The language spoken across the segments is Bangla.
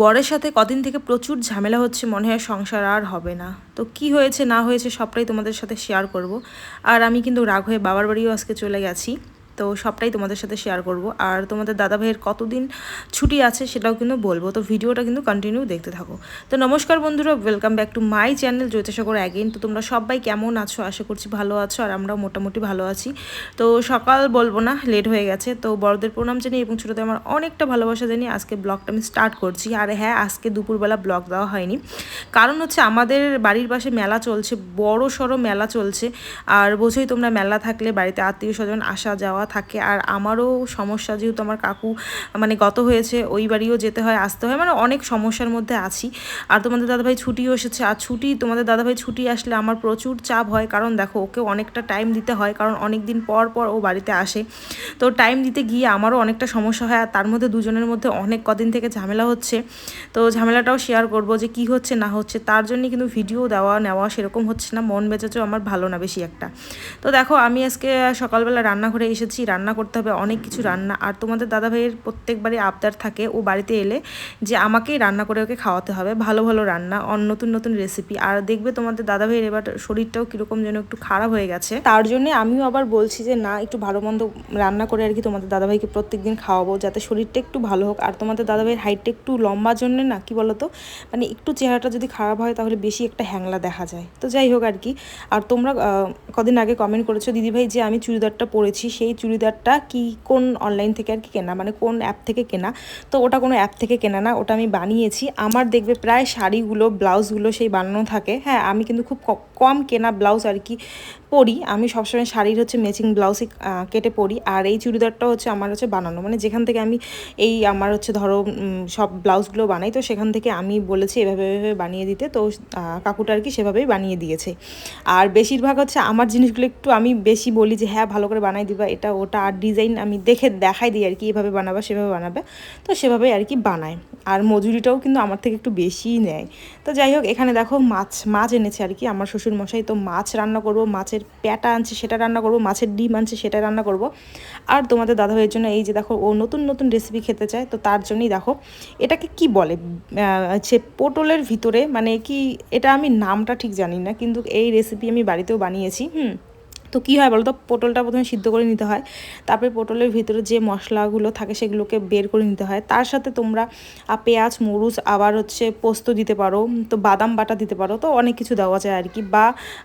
বরের সাথে কদিন থেকে প্রচুর ঝামেলা হচ্ছে, মনে হয় সংসার আর হবে না। তো কি হয়েছে, না হয়েছে সবটাই তোমাদের সাথে শেয়ার করব। আর আমি কিন্তু রাগ হয়ে বাবার বাড়িও আজকে চলে গেছি। তো সবটাই তোমাদের সাথে শেয়ার করব। আর তোমাদের দাদা ভাইয়ের কতদিন ছুটি আছে সেটাও কিন্তু বলব। তো ভিডিওটা কিন্তু কন্টিনিউ দেখতে থাকো। তো নমস্কার বন্ধুরা welcome back to my channel Jyotisagar again তো তোমরা সবাই কেমন আছো? আশা করছি ভালো আছো, আর আমরাও মোটামুটি ভালো আছি। তো সকাল বলব না লেট হয়ে গেছে। তো বড়দের প্রণাম জানি এবং ছোটোদের আমার অনেকটা ভালোবাসা জানি আজকে ব্লগটা আমি স্টার্ট করছি। আর হ্যাঁ আজকে দুপুরবেলা ব্লগ দেওয়া হয়নি। কারণ হচ্ছে আমাদের বাড়ির পাশে মেলা চলছে বড় সড়ো মেলা চলছে। আর বোঝোই তোমরা মেলা থাকলে বাড়িতে আত্মীয় স্বজন আসা যাওয়া থাকে। আর আমারও সমস্যা যেহেতু আমার কাকু মানে গত হয়েছে, ওই বাড়িও যেতে হয়, আসতে হয় মানে অনেক সমস্যার মধ্যে আছি। আর তোমাদের দাদাভাই ছুটিও এসেছে, আর ছুটি, তোমাদের দাদাভাই ছুটি আসলে আমার প্রচুর চাপ হয়, কারণ দেখো, ওকে অনেকটা টাইম দিতে হয়, কারণ অনেক দিন পর পর ও বাড়িতে আসে। তো টাইম দিতে গিয়ে আমারও অনেকটা সমস্যা হয়, আর তার মধ্যে দুজনের মধ্যে অনেক কদিন থেকে ঝামেলা হচ্ছে। তো ঝামেলাটাও শেয়ার করব যে কি হচ্ছে, না হচ্ছে, তার জন্য কিন্তু ভিডিও দেওয়া, নেওয়া সেরকম হচ্ছে না, মন বেঁচেছেও আমার ভালো না বেশি একটা। তো দেখো, আমি আজকে সকালবেলা রান্নাঘরে এসেছি রান্না করতে হবে, অনেক কিছু রান্না। আর তোমাদের দাদাভাইয়ের প্রত্যেকবারই আবদার থাকে, ও বাড়িতে এলে যে আমাকেই রান্না করে ওকে খাওয়াতে হবে, ভালো ভালো রান্না নতুন নতুন রেসিপি আর দেখবে তোমাদের দাদাভাইয়ের এবার শরীরটাও কীরকম যেন একটু খারাপ হয়ে গেছে। তার জন্য আমিও আবার বলছি যে, না, একটু ভালো মন্দ রান্না করে আর কি তোমাদের দাদাভাইকে প্রত্যেক দিন খাওয়াবো, যাতে শরীরটা একটু ভালো হোক। আর তোমাদের দাদাভাইয়ের হাইটটা একটু লম্বা জন্য না, কি বলতো? মানে একটু চেহারাটা যদি খারাপ হয়, তাহলে বেশি একটা হ্যাংলা দেখা যায়। তো যাই হোক আর কি। আর তোমরা কদিন আগে কমেন্ট করেছ, দিদিভাই, যে আমি চুড়িদারটা পরেছি, সেই চুড়িদারটা কি কোন অনলাইন থেকে আর কি কেনা? মানে কোন অ্যাপ থেকে কেনা? তো ওটা কোনো অ্যাপ থেকে কেনা না, ওটা আমি বানিয়েছি। আমার দেখবে প্রায় শাড়িগুলো, ব্লাউজগুলো সেই বানানো থাকে। হ্যাঁ আমি কিন্তু খুব কম কেনা ব্লাউজ আর কি পরি। আমি সবসময় শাড়ির হচ্ছে ম্যাচিং ব্লাউজই কেটে পরি। আর এই চুড়িদারটা হচ্ছে আমার হচ্ছে বানানো। মানে যেখান থেকে আমি এই আমার হচ্ছে ধরো সব ব্লাউজগুলো বানাই, তো সেখান থেকে আমি বলেছি এভাবে এভাবে বানিয়ে দিতে। তো কাকুটা আর কি সেভাবেই বানিয়ে দিয়েছে। আর বেশিরভাগ হচ্ছে আমার জিনিসগুলো একটু আমি বেশি বলি যে হ্যাঁ ভালো করে বানাই দিবা, এটা ওটা আর ডিজাইন আমি দেখে দেখাই দিই আর কি, এভাবে বানাবা, সেভাবে বানাবে। তো সেভাবেই আর কি বানায়। আর মজুরিটাও কিন্তু আমার থেকে একটু বেশিই নেয়। তো যাই হোক, এখানে দেখো মাছ মাছ এনেছে আর কি আমার শ্বশুর মশাই তো মাছ রান্না করব, মাছের প্যাটা আনছে, সেটা রান্না করব, মাছের ডিম আনছে, সেটা রান্না করব। আর তোমাদের দাদাভাইয়ের জন্য এই যে দেখো, ও নতুন নতুন রেসিপি খেতে চায়। তো তার জন্যই দেখো, এটাকে কি বলে? হচ্ছে পটলের ভিতরে মানে কি, এটা আমি নামটা ঠিক জানি না, কিন্তু এই রেসিপি আমি বাড়িতেও বানিয়েছি, হুম। তো কী হয় বলো তো পটলটা প্রথমে সিদ্ধ করে নিতে হয়। তারপরে পটলের ভিতরে যে মশলাগুলো থাকে সেগুলোকে বের করে নিতে হয়। তার সাথে তোমরা পেঁয়াজ, মরুচ, আবার হচ্ছে পোস্ত দিতে পারো, তো বাদাম বাটা দিতে পারো, তো অনেক কিছু দেওয়া যায় আর কি। বা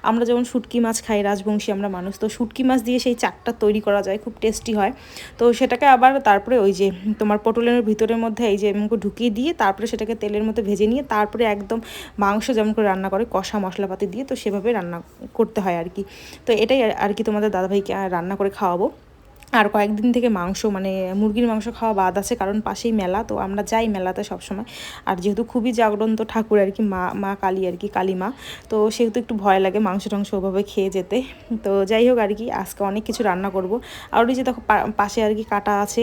আমরা যেমন শুটকি মাছ খাই, রাজবংশী আমরা মানুষ, তো শুটকি মাছ দিয়ে সেই চাকটা তৈরি করা যায়, খুব টেস্টি হয়। তো সেটাকে আবার তারপরে ওই যে তোমার পটলের ভিতরের মধ্যে এই যে এমন ঢুকিয়ে দিয়ে তারপরে সেটাকে তেলের মধ্যে ভেজে নিয়ে তারপরে একদম মাংস যেমন করে রান্না করে, কষা মশলাপাতি দিয়ে তো সেভাবে রান্না করতে হয় আর কি। তো এটাই আর কি তোমাদের দাদাভাইকে রান্না করে খাওয়াবো। আর কয়েকদিন থেকে মাংস মানে মুরগির মাংস খাওয়া বাদ আছে, কারণ পাশেই মেলা, তো আমরা যাই মেলাতে সবসময়। আর যেহেতু খুবই জাগরন্ত ঠাকুর আর কি, মা মা কালী আর কি কালী মা তো সেহেতু একটু ভয় লাগে মাংস টাংস ওভাবে খেয়ে যেতে। তো যাই হোক আর কি, আজকে অনেক কিছু রান্না করব। আর ওই যে দেখো পাশে আর কি কাটা আছে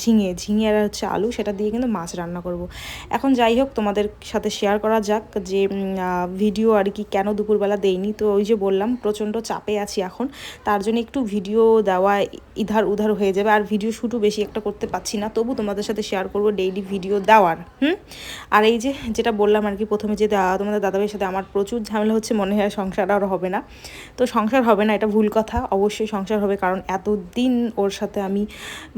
ঝিঙে ঝিঙে আর হচ্ছে আলু, সেটা দিয়ে কিন্তু মাছ রান্না করব। এখন যাই হোক, তোমাদের সাথে শেয়ার করা যাক যে ভিডিও আর কি কেন দুপুরবেলা দেইনি। তো ওই যে বললাম, প্রচণ্ড চাপে আছি এখন, তার জন্য একটু ভিডিও দেওয়া ইধার উধার হয়ে যাবে। আর ভিডিও শ্যুটও বেশি একটা করতে পারছি না। তবু তোমাদের সাথে শেয়ার করব ডেইলি ভিডিও দেওয়ার, হুম? আর এই যে, যেটা বললাম আর কি প্রথমে যে তোমাদের দাদাভাইয়ের সাথে আমার প্রচুর ঝামেলা হচ্ছে, মনে হয় সংসার আর হবে না। তো সংসার হবে না, এটা ভুল কথা। অবশ্যই সংসার হবে, কারণ এতদিন ওর সাথে আমি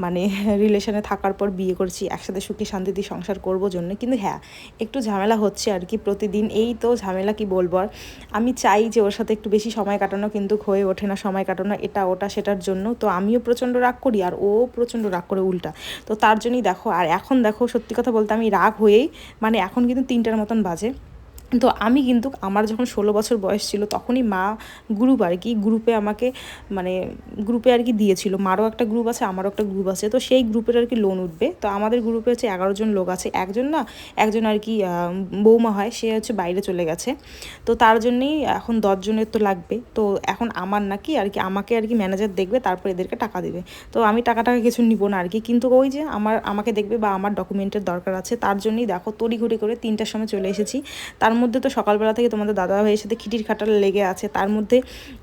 মানে রিলেশনে থাকার পর বিয়ে করছি, একসাথে সুখী শান্তিতে সংসার করব জন্য। কিন্তু হ্যাঁ একটু ঝামেলা হচ্ছে আর কি প্রতিদিন। এই তো ঝামেলা, কি বলব আর? আমি চাই যে ওর সাথে একটু বেশি সময় কাটানো, কিন্তু হয়ে ওঠে না সময় কাটানো, এটা ওটা সেটার জন্য। তো আমিও প্রচণ্ড রাগ করি আর ও প্রচণ্ড রাগ করে উল্টা। তো তার জন্যই দেখো, আর এখন দেখো সত্যি কথা বলতে আমি রাগ হয়েই মানে এখন কিন্তু তিনটার মতন বাজে। তো আমি কিন্তু আমার যখন ষোলো বছর বয়স ছিল, তখনই মা গ্রুপ আর কি গ্রুপে আমাকে মানে গ্রুপে আর কি দিয়েছিল। মারও একটা গ্রুপ আছে, আমারও একটা গ্রুপ আছে। তো সেই গ্রুপের আর কি লোন উঠবে। তো আমাদের গ্রুপে হচ্ছে এগারো জন লোক আছে। একজন না, একজন আর কি বৌমা হয়, সে হচ্ছে বাইরে চলে গেছে। তো তার জন্যেই এখন দশজনের তো লাগবে। তো এখন আমার নাকি আর কি, আমাকে আর কি ম্যানেজার দেখবে, তারপর এদেরকে টাকা দেবে। তো আমি টাকা টাকা কিছু নিব না আর কি। কিন্তু ওই যে আমার, আমাকে দেখবে বা আমার ডকুমেন্টের দরকার আছে, তার জন্যই দেখো তড়িঘড়ি করে তিনটার সময় চলে এসেছি। তার মধ্যে তো সকালবেলা থেকে তোমাদের দাদা ভাইয়ের সাথে খিটির খাটাল লেগে আছে, তার মধ্যে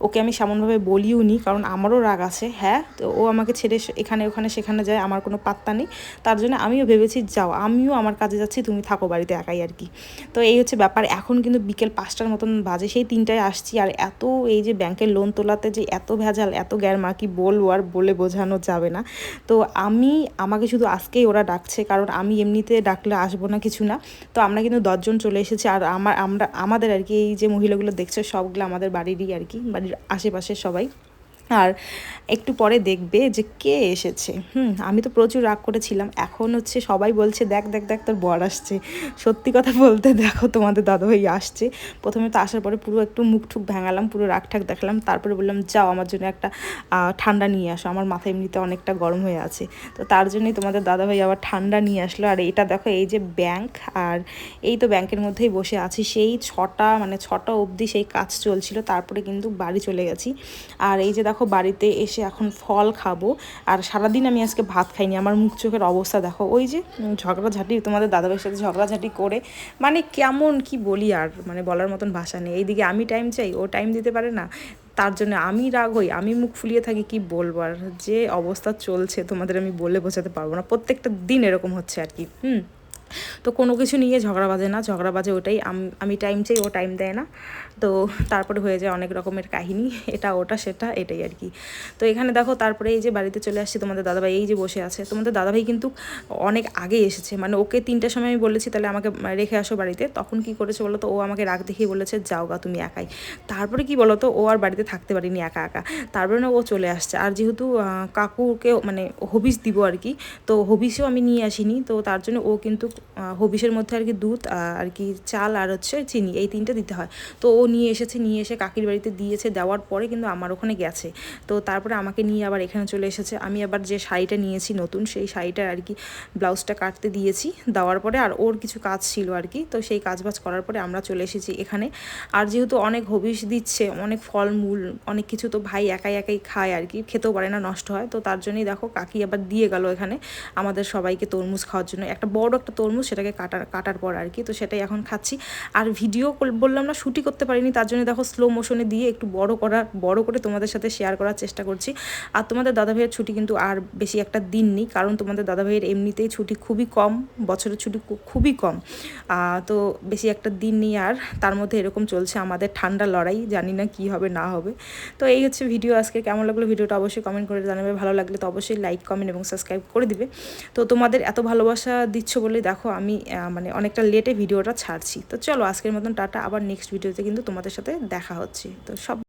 ওকে আমি সেমনভাবে বলিও নি, কারণ আমারও রাগ আছে হ্যাঁ তো ও আমাকে ছেড়ে এখানে ওখানে সেখানে যায়, আমার কোনো পাত্তা নেই, তার জন্য আমিও ভেবেছি যাও, আমিও আমার কাজে যাচ্ছি, তুমি থাকো বাড়িতে একাই আর কি। তো এই হচ্ছে ব্যাপার, এখন কিন্তু বিকেল পাঁচটার মতন বাজে, সেই তিনটায় আসছি, আর এত এই যে ব্যাংকের লোন তোলাতে যে এত ভেজাল, এত গ্যার মা কি বলব আর বলে বোঝানো যাবে না। তো আমি, আমাকে শুধু আজকেই ওরা ডাকছে, কারণ আমি এমনিতে ডাকলে আসব না কিছু না, তো আমরা কিন্তু দশজন চলে এসেছি, আর আমার আমরা আমাদের আর কি, এই যে মহিলাগুলো দেখছ, সবগুলো আমাদের বাড়িরই আর কি, বাড়ির আশেপাশের সবাই। আর একটু পরে দেখবে যে কে এসেছে। হুম, আমি তো প্রচুর রাগ করেছিলাম। এখন হচ্ছে সবাই বলছে, দেখ দেখ দেখ, তোর বর আসছে। সত্যি কথা বলতে, দেখো, তোমাদের দাদাভাই আসছে। প্রথমে তো আসার পরে পুরো একটু মুখ ঠুক ভেঙালাম, পুরো রাগ ঠাক দেখালাম। তারপরে বললাম, যাও, আমার জন্য একটা ঠান্ডা নিয়ে আসো। আমার মাথা এমনিতে অনেকটা গরম হয়ে আছে। তো তার জন্যই তোমাদের দাদাভাই আবার ঠান্ডা নিয়ে আসলো। আর এটা দেখো, এই যে ব্যাংক, আর এই তো ব্যাংকের মধ্যেই বসে আছি। সেই ছটা মানে ছটা অবধি সেই কাজ চলছিল। তারপরে কিন্তু বাড়ি চলে গেছি। আর এই যে দেখো দেখো বাড়িতে এসে এখন ফল খাব, আর সারাদিন আমি আজকে ভাত খাইনি। আমার মুখ চোখের অবস্থা দেখো, ওই যে ঝগড়াঝাটি, তোমাদের দাদাভাইয়ের সাথে ঝগড়াঝাটি করে মানে কেমন কি বলি আর মানে বলার মতন ভাষা নেই। এইদিকে আমি টাইম চাই, ও টাইম দিতে পারে না, তার জন্য আমি রাগ হই, আমি মুখ ফুলিয়ে থাকি, কি বলব আর? যে অবস্থা চলছে, তোমাদের আমি বলে বোঝাতে পারব না। প্রত্যেকটা দিন এরকম হচ্ছে আর কি, হুম? তো কোনো কিছু নিয়ে ঝগড়া বাজে না, ঝগড়া বাজে ওটাই। আমি টাইম চাই, ও টাইম দেয় না। তো তারপরে হয়ে যায় অনেক রকমের কাহিনী, এটা, ওটা, সেটা, এটাই আর কি। তো এখানে দেখো, তারপরে এই যে বাড়িতে চলে আসছি তোমাদের দাদাভাই, এই যে বসে আছে। তোমাদের দাদাভাই কিন্তু অনেক আগে এসেছে। মানে ওকে তিনটার সময় আমি বলেছি, তাহলে আমাকে রেখে আসো বাড়িতে। তখন কি করেছে বলো তো, ও আমাকে রাগ দেখিয়ে বলেছে, যাও গা, তুমি একাই। তারপরে কি বলো তো, ও আর বাড়িতে থাকতে পারিনি একা একা। তারপরে না ও চলে আসছে। আর যেহেতু কাকুকে মানে হবিস দিব আর কি, তো হবিসেও আমি নিয়ে আসিনি। তো তার জন্য ও কিন্তু হবিসের মধ্যে আর কি দুধ আর কি চাল আর হচ্ছে চিনি, এই তিনটে দিতে হয়। তো ও নিয়ে এসেছে, নিয়ে এসে কাকির বাড়িতে দিয়েছে, দেওয়ার পরে কিন্তু আমার ওখানে গেছে। তো তারপরে আমাকে নিয়ে আবার এখানে চলে এসেছে। আমি আবার যে শাড়িটা নিয়েছি নতুন, সেই শাড়িটা আর কি ব্লাউজটা কাটতে দিয়েছি। দেওয়ার পরে আর ওর কিছু কাজ ছিল আর কি। তো সেই কাজ বাজ করার পরে আমরা চলে এসেছি এখানে। আর যেহেতু অনেক হবিস দিচ্ছে, অনেক ফলমূল, অনেক কিছু তো ভাই একাই একাই খায় আর কি, খেতেও পারে না, নষ্ট হয়। তো তার জন্যই দেখো কাকি আবার দিয়ে গেল এখানে আমাদের সবাইকে তরমুজ খাওয়ার জন্য। একটা বড় একটা তরমুজ সেটাকে কাটার কাটার পর আর কি, তো সেটাই এখন খাচ্ছি। আর ভিডিও বললাম না শুটি করতে পারিনি, তার জন্য দেখো স্লো মোশনে দিয়ে একটু বড় করা, বড় করে তোমাদের সাথে শেয়ার করার চেষ্টা করছি। আর তোমাদের দাদা ভাইয়ের ছুটি কিন্তু আর বেশি একটা দিন নেই, কারণ তোমাদের দাদা ভাইয়ের এমনিতেই ছুটি খুবই কম, বছরের ছুটি খুবই কম। তো বেশি একটা দিন নেই আর, তার মধ্যে এরকম চলছে আমাদের ঠান্ডা লড়াই, জানি না কি হবে, না হবে। তো এই হচ্ছে ভিডিও আজকে কেমন লাগল ভিডিওটা অবশ্যই কমেন্ট করে জানাবে, ভালো লাগলে তো অবশ্যই লাইক কমেন্ট এবং সাবস্ক্রাইব করে দিবে। তো তোমাদের এত ভালোবাসা দিচ্ছ বলে দেখো আমি মানে অনেকটা লেটে ভিডিওটা ছাড়ছি। তো চলো আজকের মতন টাটা, আবার নেক্সট ভিডিওতে কিন্তু তোমাদের সাথে দেখা হচ্ছে। তো সব